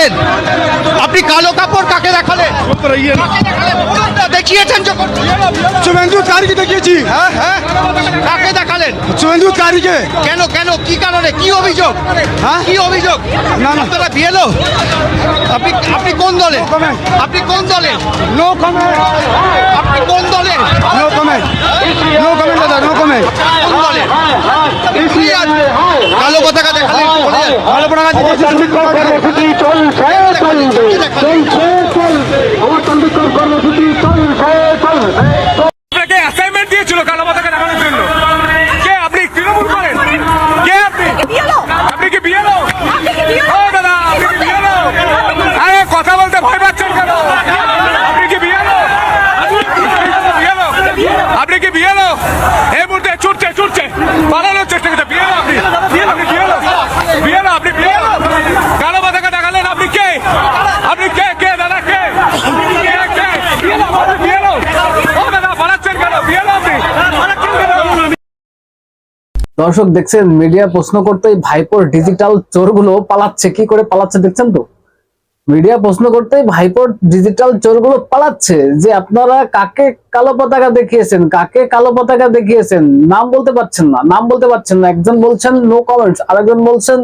দেখালেন? আপনি কালো কাপড় কাকে দেখালেন? না, দেখিয়েছেন যখন। শুভেন্দু কারিকে দেখিয়েছি? হ্যাঁ হ্যাঁ। কাকে দেখালেন? শুভেন্দু কারিকে কেন কেন? কি কারণে? কি অভিযোগ? হ্যাঁ? কি অভিযোগ? না, না। আপনারা বিয়েলো আপনি আপনি কোন দলে? আপনি কোন দলে? নো কমেন্ট আপনি কোন দলে? নো কমেন্ট নো কমেন্ট দাদা নো কমেন্ট কোন দলে? পতাকা দেখালেন কর্মসূচি চলছে চলবে চলছে চলবে কর্মসূচি চলছে আপনি কে আপনি? আপনি কি বিয়ে লোক ও দাদা আপনি কি বিয়ে লোক আরে কথা বলতে ভয় পাচ্ছেন কেন? কি বিয়ে লোক বিয়ে লোক আপনি কি বিয়ে লোক এই মুহূর্তে ছুটছে ছুটছে। পালানোর চেষ্টা দর্শক দেখছেন মিডিয়া প্রশ্ন করতেই ভাইপোর ডিজিটাল চোরগুলো পালাচ্ছে। কি করে পালাচ্ছে দেখছেন তো? মিডিয়া প্রশ্ন করতেই ভাইপোর ডিজিটাল চোরগুলো পালাচ্ছে যে আপনারা কাকে কালো পতাকা দেখিয়েছেন, কাকে কালো পতাকা দেখিয়েছেন? নাম বলতে পারছেন না, নাম বলতে পারছেন না। একজন বলছেন নো কমেন্টস আরেকজন বলছেন,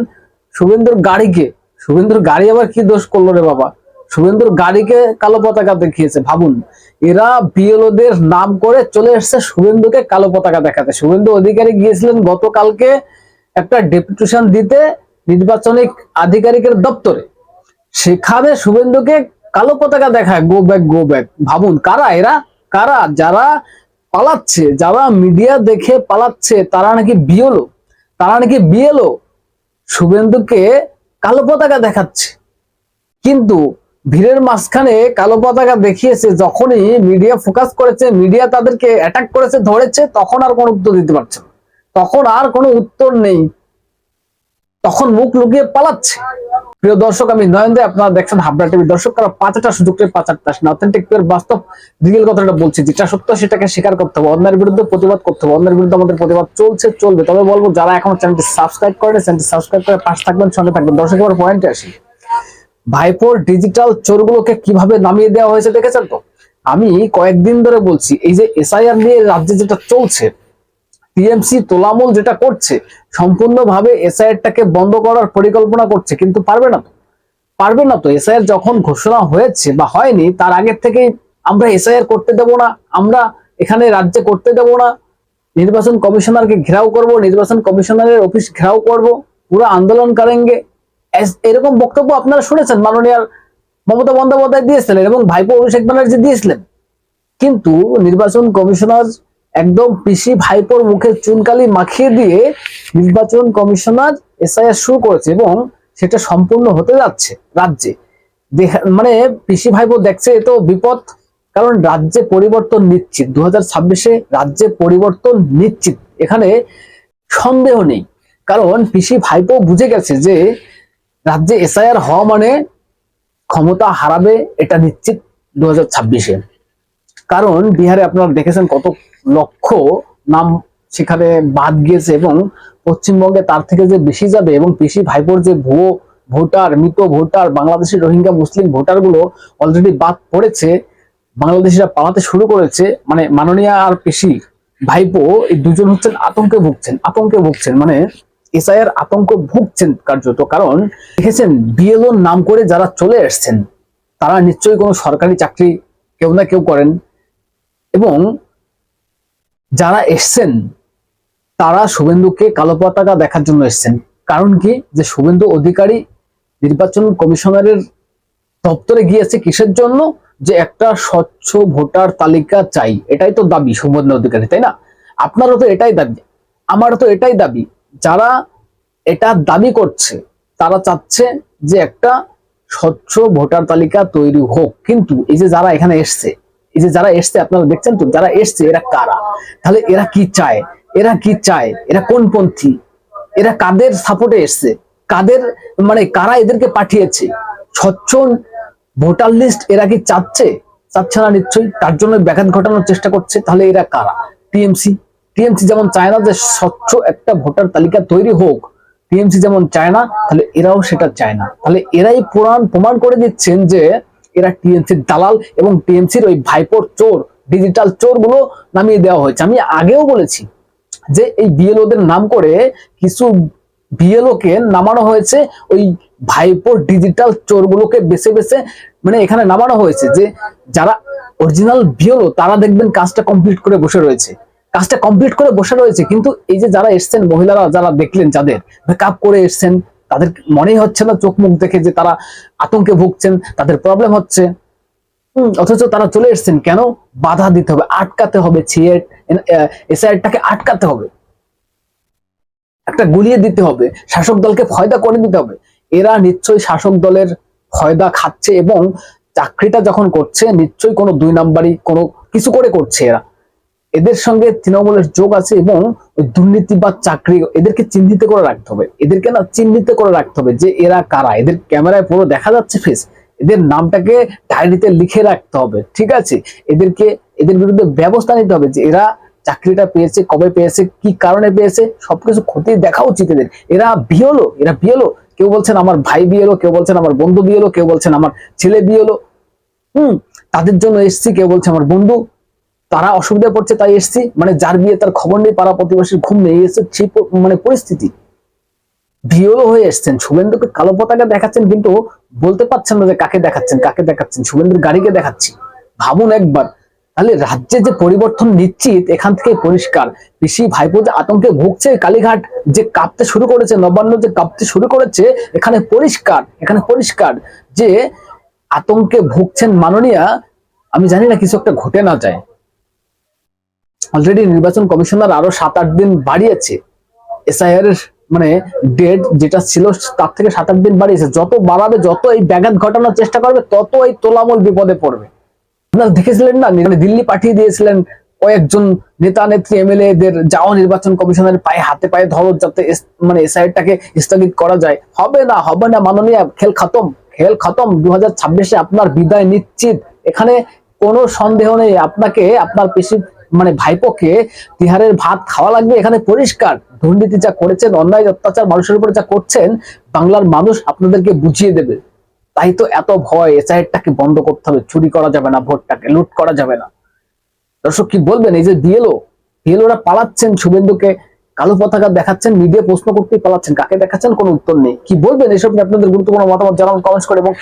শুভেন্দুর গাড়িকে। শুভেন্দুর গাড়ি আবার কি দোষ করল রে বাবা? শুভেন্দুর গাড়িকে কালো পতাকা দেখিয়েছে, ভাবুন। এরা বিএলওদের নাম করে চলে এসেছে শুভেন্দুকে কালো পতাকা দেখাতে। শুভেন্দু অধিকারী গিয়েছিলেন গতকালকে একটা ডেপুটেশন দিতে নির্বাচনিক আধিকারিকের দপ্তরে। সেখানে শুভেন্দুকে কালো পতাকা দেখায় গো ব্যাক গো ব্যাক ভাবুন, কারা এরা? কারা? যারা পালাচ্ছে, যারা মিডিয়া দেখে পালাচ্ছে, তারা নাকি বিয়েলো তারা নাকি বিয়েলো শুভেন্দুকে কালো পতাকা দেখাচ্ছে। কিন্তু ভিড়ের মাঝখানে কালো পতাকা দেখিয়েছে, যখনই মিডিয়া ফোকাস করেছে মিডিয়া তাদেরকে অ্যাটাক করেছে, ধরেছে, তখন আর কোনো উত্তর দিতে পারছে না। তখন আর কোনো উত্তর নেই। তখন মুখ লুকিয়ে পালাচ্ছে। প্রিয় দর্শক, আমি নয়নদে আপনারা দেখছেন হাবড়া টিভি। দর্শক তারা পাঁচটা সুযোগ পেয়ে পাঁচারটা আসেন। অথেন্টিক বাস্তব রিয়েল কথাটা বলছি। যেটা সত্য, সেটাকে স্বীকার করতে হবে। অন্যের বিরুদ্ধে প্রতিবাদ করতে হবে। অন্যের বিরুদ্ধে আমাদের প্রতিবাদ চলছে, চলবে। তবে বলব, যারা এখন চ্যানেলটি সাবস্ক্রাইব করেন চ্যানেলটি সাবস্ক্রাইব করে পাশে থাকবেন, সঙ্গে থাকবেন। দর্শক, এবার পয়েন্টে আসি। ভাইপোর ডিজিটাল চোরগুলোকে কীভাবে নামিয়ে দেওয়া হয়েছে দেখেছেন তো? আমি কয়েকদিন ধরে বলছি, এই যে এসআইআর নিয়ে রাজ্যে যেটা চলছে টিএমসি তোলামূল যেটা করছে, সম্পূর্ণভাবে এসআইআরটাকে বন্ধ করার পরিকল্পনা করছে, কিন্তু পারবে না তো। পারবে না তো। এসআইআর যখন ঘোষণা হয়েছে বা হয়নি, তার আগের থেকে আমরা এসআইআর করতে দেব না, আমরা এখানে রাজ্যে করতে দেব না। নির্বাচন কমিশনারকে ঘেরাও করব, নির্বাচন কমিশনারের অফিস ঘেরাও করব, পুরো আন্দোলন করেঙ্গে। এরকম বক্তব্য আপনারা শুনেছেন মাননীয় মমতা বন্দ্যোপাধ্যায় দিয়েছিলেন এবং ভাইপো অভিষেক ব্যানার্জি দিয়েছিলেন। কিন্তু নির্বাচন কমিশনার একদম পিসি ভাইপোর মুখে চুনকালি মাখিয়ে দিয়ে নির্বাচন কমিশনার এসআইআর শুরু করেছে এবং সেটা সম্পূর্ণ হতে যাচ্ছে রাজ্যে। মানে পিসি ভাইপো দেখছে এ তো বিপদ, কারণ রাজ্যে পরিবর্তন নিশ্চিত। দু হাজার রাজ্যে পরিবর্তন নিশ্চিত। এখানে সন্দেহ নেই। কারণ পিসি ভাইপো বুঝে গেছে যে রাজ্যে এসআইআর হওয়া মানে ক্ষমতা হারাবে এটা নিশ্চিত দু হাজার ছাব্বিশে। কারণ বিহারে আপনারা দেখেছেন কত লক্ষ নাম সেখানে বাদ গিয়েছে এবং পশ্চিমবঙ্গে তার থেকে যে বেশি যাবে এবং পিসি ভাইপোর যে ভুয়ো ভোটার, মৃত ভোটার, বাংলাদেশের রোহিঙ্গা, মুসলিম ভোটারগুলো অলরেডি বাদ পড়েছে, বাংলাদেশিরা পালাতে শুরু করেছে মানে মাননীয় আর পিসি ভাইপো এই দুজন হচ্ছেন আতঙ্কে ভুগছেন আতঙ্কে ভুগছেন। মানে এসআইয়ের আতঙ্ক ভুগছেন কার্যত, কারণ দেখেছেন বিএলও নাম করে যারা চলে এসছেন, তারা নিশ্চয়ই কোনো সরকারি চাকরি কেউ না কেউ করেন। এবং যারা এসছেন, তারা শুভেন্দুকে কালো পতাকা দেখার জন্য এসছেন। কারণ কি? যে শুভেন্দু অধিকারী নির্বাচন কমিশনারের দপ্তরে গিয়েছে কিসের জন্য? যে একটা স্বচ্ছ ভোটার তালিকা চাই, এটাই তো দাবি শুভেন্দু অধিকারী, তাই না? আপনারও তো এটাই দাবি, আমারও তো এটাই দাবি। যারা এটা দাবি করছে, তারা চাচ্ছে যে একটা স্বচ্ছ ভোটার তালিকা তৈরি হোক। কিন্তু এই যে যারা এখানে এসছে, এই যে যারা এসছে, আপনারা দেখছেন তো, যারা এসছে, এরা কারা? তাহলে এরা কি চায়? এরা কি চায়? এরা কোন পন্থী? এরা কাদের সাপোর্টে এসছে? কাদের মানে কারা এদেরকে পাঠিয়েছে? স্বচ্ছ ভোটার লিস্ট এরা কি চাচ্ছে? চাচ্ছে না নিশ্চয়ই? তার জন্য ব্যাঘাত ঘটানোর চেষ্টা করছে। তাহলে এরা কারা? টিএমসি। টিএমসি যেমন চায় না যে স্বচ্ছ একটা ভোটার তালিকা তৈরি হোক, টিএমসি যেমন চায় না, তাহলে এরাও সেটা চায় না। তাহলে এরাই পুরাণ প্রমাণ করে দিচ্ছেন যে এরা টিএমসির দালাল এবং টিএমসির ওই ভাইপোর চোর, ডিজিটাল চোরগুলো নামিয়ে দেওয়া হয়েছে। আমি আগেও বলেছি যে এই বিএলওদের নাম করে কিছু বিএলও কে নামানো হয়েছে, ওই ভাইপোর ডিজিটাল চোরগুলোকে বেছে বেছে মানে এখানে নামানো হয়েছে যে যারা অরিজিনাল বিএলও, তারা দেখবেন কাজটা কমপ্লিট করে বসে রয়েছে। কাজটা কমপ্লিট করে বসে রয়েছে। কিন্তু এই যে যারা এসছেন, মহিলারা যারা দেখলেন যাদের মেকআপ করে এসছেন, তাদের মনেই হচ্ছে না চোখ মুখ দেখে যে তারা আতঙ্কে ভুগছেন, তাদের প্রবলেম হচ্ছে। অথচ তারা চলে এসেছেন কেন? বাধা দিতে হবে, আটকাতে হবে এসআইটাকে আটকাতে হবে। একটা গুলিয়ে দিতে হবে, শাসক দলকে ফয়দা করে দিতে হবে। এরা নিশ্চয়ই শাসক দলের ফয়দা খাচ্ছে এবং চাকরিটা যখন করছে, নিশ্চয়ই কোনো দুই নাম্বারই কোনো কিছু করে করছে এরা। এদের সঙ্গে তৃণমূলের যোগ আছে এবং ওই দুর্নীতি বা চাকরি এদেরকে চিহ্নিত করে রাখতে হবে। এদেরকে না চিহ্নিত করে রাখতে হবে যে এরা কারা। এদের ক্যামেরায় পুরো দেখা যাচ্ছে ফেস এদের নামটাকে ডায়েরিতে লিখে রাখতে হবে, ঠিক আছে? এদেরকে, এদের বিরুদ্ধে ব্যবস্থা নিতে হবে যে এরা চাকরিটা পেয়েছে, কবে পেয়েছে, কি কারণে পেয়েছে, সবকিছু ক্ষতি দেখা উচিত এদের। এরা বিয়েলো এরা বিয়েলো কেউ বলছেন আমার ভাই বিয়েলো কেউ বলছেন আমার বন্ধু বিয়েলো কেউ বলছেন আমার ছেলে বিয়েলো হুম, তাদের জন্য এসছি, কেউ বলছে আমার বন্ধু। তারা অসুবিধা পড়ছে, তাই এসছি। মানে যার বিয়ে তার খবর নেই, পাড়া প্রতিবেশীর ঘুম নেই, এসে সেই মানে পরিস্থিতি। বিয়েও হয়ে এসছেন। শুভেন্দুকে কালো পতাকা দেখাচ্ছেন, কিন্তু বলতে পারছেন না যে কাকে দেখাচ্ছেন কাকে দেখাচ্ছেন। শুভেন্দুর গাড়িকে দেখাচ্ছি। ভাবুন একবার। তাহলে রাজ্যে যে পরিবর্তন নিশ্চিত, এখান থেকে পরিষ্কার। পিসি ভাইপো যে আতঙ্কে ভুগছে, কালীঘাট যে কাঁপতে শুরু করেছে, নবান্ন যে কাঁপতে শুরু করেছে, এখানে পরিষ্কার এখানে পরিষ্কার যে আতঙ্কে ভুগছেন মাননীয়া, আমি জানি না কিছু একটা ঘটে না যায়। অলরেডি নির্বাচন কমিশনার আরও সাত আট দিন বাড়িয়েছে। এসআইআর এর মানে ডেট যেটা ছিল, তার থেকে সাত আট দিন বাড়িয়েছে। যত বাড়াবে, যত এই ব্যাঘাত ঘটানোর চেষ্টা করবে, তত এই তোলামূল বিপদে পড়বে। আপনারা দেখেছিলেন না? মানে দিল্লি পাঠিয়ে দিয়েছিলেন কয়েকজন নেতা, নেত্রী এম এমএলএ দের যাও নির্বাচন কমিশনের পায়ে, হাতে পায়ে ধরো, যাতে মানে এসআইআরটাকে স্থগিত করা যায়। হবে না হবে না, মাননীয়, খেল খতম খেল খতম। দু হাজার আপনার বিদায় নিশ্চিত। এখানে কোনো সন্দেহ নেই। আপনাকে, আপনার পেশি মানে ভাইপোকে তিহারের ভাত খাওয়া লাগবে, এখানে পরিষ্কার। দুর্নীতি যা করেছেন, অন্যায়, অত্যাচার, মানুষের উপরে যা করছেন, বাংলার মানুষ আপনাদেরকে বুঝিয়ে দেবে। তাই তো এত ভয়, এসআইআরটাকে বন্ধ করতে হবে, চুরি করা যাবে না, ভোটটাকে, লুট করা যাবে না। দর্শক, কি বলবেন? এই যে বিএলও বিএলওরা পালাচ্ছেন শুভেন্দুকে, কালো পতাকা দেখাচ্ছেন মিডিয়া প্রশ্ন করতেই পালাচ্ছেন। কাকে দেখাচ্ছেন? কোনো উত্তর নেই। কি বলবেন? এসব নিয়ে আপনাদের গুরুত্বপূর্ণ মতামত জানান কমেন্টস করে, এবং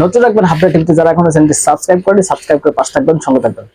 নজর রাখবেন হাফটা টিভিতে। যারা এখনও চ্যানেলটি সাবস্ক্রাইব করেনি সাবস্ক্রাইব করে পাশে থাকবেন, সঙ্গে থাকবেন।